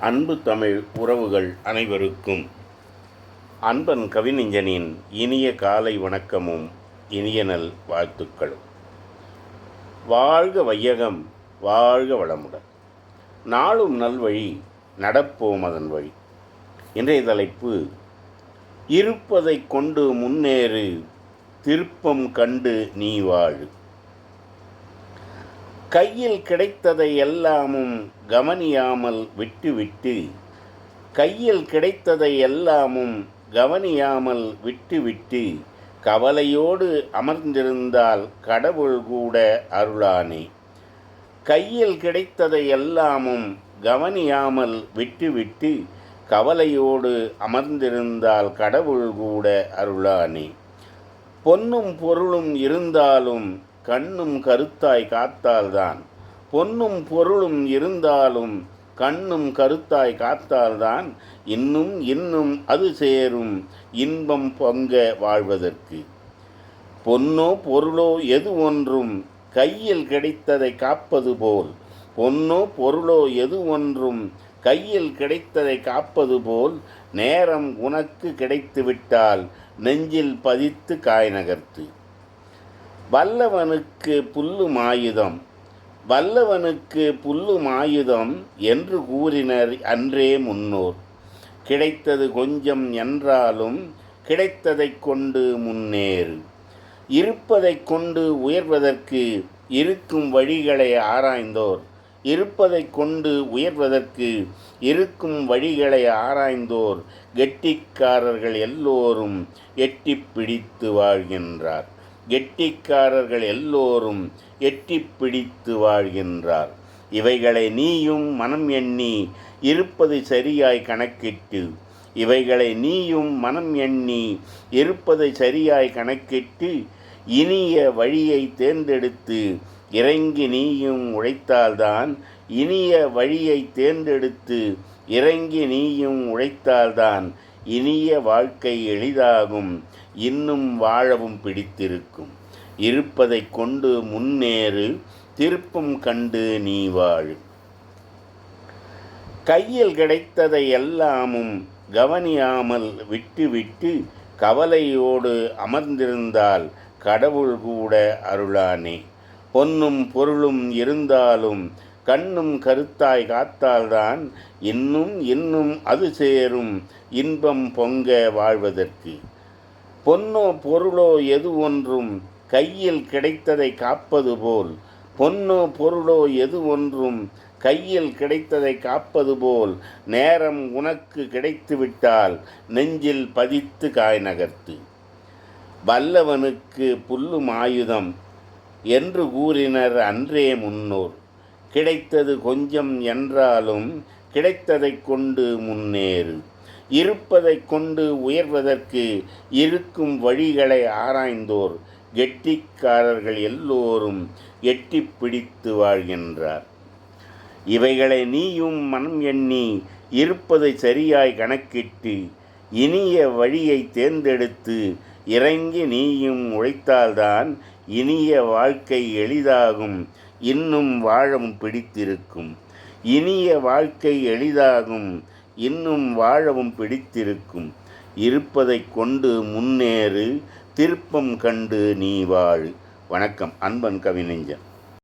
அன்பு தமிழ் உறவுகள் அனைவருக்கும். அன்பன் கவிஞனின் இனிய காலை வணக்கமும் இனிய நல் வாழ்த்துக்களும். வாழ்க வையகம் வாழ்க வளமுடன். நாளும் நல்வழி நடப்போம் அதன் வழி. இன்றைய தலைப்பு இருப்பதைக் கொண்டு முன்னேறு திருப்பம் கண்டு நீ வாழு. கையில் கிடைத்ததை எல்லாமும் கவனியாமல் விட்டுவிட்டு கையில் கிடைத்ததை எல்லாமும் கவனியாமல் விட்டுவிட்டு கவலையோடு அமர்ந்திருந்தால் கடவுள் கூட அருளானே. கையில் கிடைத்ததை எல்லாமும் கவனியாமல் விட்டுவிட்டு கவலையோடு அமர்ந்திருந்தால் கடவுள் கூட அருளானே. பொன்னும் பொருளும் இருந்தாலும் கண்ணும் கருத்தாய் காத்தால்தான். பொன்னும் பொருளும் இருந்தாலும் கண்ணும் கருத்தாய் காத்தால்தான். இன்னும் இன்னும் அது சேரும் இன்பம் பொங்க வாழ்வதற்கு. பொன்னோ பொருளோ எது ஒன்றும் கையில் கிடைத்ததை காப்பது போல். பொன்னோ பொருளோ எது ஒன்றும் கையில் கிடைத்ததை காப்பது போல். நேரம் உனக்கு கிடைத்துவிட்டால் நெஞ்சில் பதித்து காய் நகர்த்து. வல்லவனுக்கு புல்லும் ஆயுதம் வல்லவனுக்கு புல்லும் ஆயுதம் என்று கூறினர் அன்றே முன்னோர். கிடைத்தது கொஞ்சம் என்றாலும் கிடைத்ததைக் கொண்டு முன்னேறு. இருப்பதைக் கொண்டு உயர்வதற்கு இருக்கும் வழிகளை ஆராய்ந்தோர். இருப்பதைக் கொண்டு உயர்வதற்கு இருக்கும் வழிகளை ஆராய்ந்தோர். கெட்டிக்காரர்கள் எல்லோரும் எட்டி பிடித்து வாழ்கின்றார். கெட்டிக்காரர்கள் எல்லோரும் எட்டி பிடித்து வாழ்கின்றார். இவைகளை நீயும் மனம் எண்ணி இருப்பது சரியாய் கணக்கிட்டு இவைகளை நீயும் மனம் எண்ணி இருப்பதை சரியாய் கணக்கிட்டு இனிய வழியை தேர்ந்தெடுத்து இறங்கி நீயும் உழைத்தால்தான் இனிய வழியை தேர்ந்தெடுத்து இறங்கி நீயும் உழைத்தால்தான் இனிய வாழ்க்கை எளிதாகும் இன்னும் வாழவும் பிடித்திருக்கும். இருப்பதை கொண்டு முன்னேறு திருப்பம் கண்டு நீ வாழு. கையில் கிடைத்ததை எல்லாமும் கவனியாமல் விட்டுவிட்டு கவலையோடு அமர்ந்திருந்தால் கடவுள் கூட அருளானே. பொன்னும் பொருளும் இருந்தாலும் கண்ணும் கருத்தாய் காத்தால்தான் இன்னும் இன்னும் அது சேரும் இன்பம் பொங்க வாழ்வதற்கு. பொன்னோ பொருளோ எது ஒன்றும் கையில் கிடைத்ததை காப்பது போல். பொன்னோ பொருளோ எது ஒன்றும் கையில் கிடைத்ததை காப்பது போல். நேரம் உனக்கு கிடைத்துவிட்டால் நெஞ்சில் பதித்து காய் நகர்த்து. வல்லவனுக்கு புல்லும் ஆயுதம் என்று கூறினர் அன்றே முன்னோர். கிடைத்தது கொஞ்சம் என்றாலும் கிடைத்ததைக் கொண்டு முன்னேறு. இருப்பதைக் கொண்டு உயர்வதற்கு இருக்கும் வழிகளை ஆராய்ந்தோர் கெட்டிக்காரர்கள் எல்லோரும் எட்டி பிடித்து வாழ்கின்றார். இவைகளை நீயும் மனம் எண்ணி இருப்பதை சரியாய் கணக்கிட்டு இனிய வழியை தேர்ந்தெடுத்து இறங்கி நீயும் உழைத்தால்தான் இனிய வாழ்க்கை எளிதாகும் இன்னும் வாழவும் பிடித்திருக்கும். இனிய வாழ்க்கை எளிதாகும் இன்னும் வாழவும் பிடித்திருக்கும். இருப்பதைக் கொண்டு முன்னேறு திருப்பம் கண்டு நீ வாழ். வணக்கம் அன்பன் கவிநெஞ்சன்.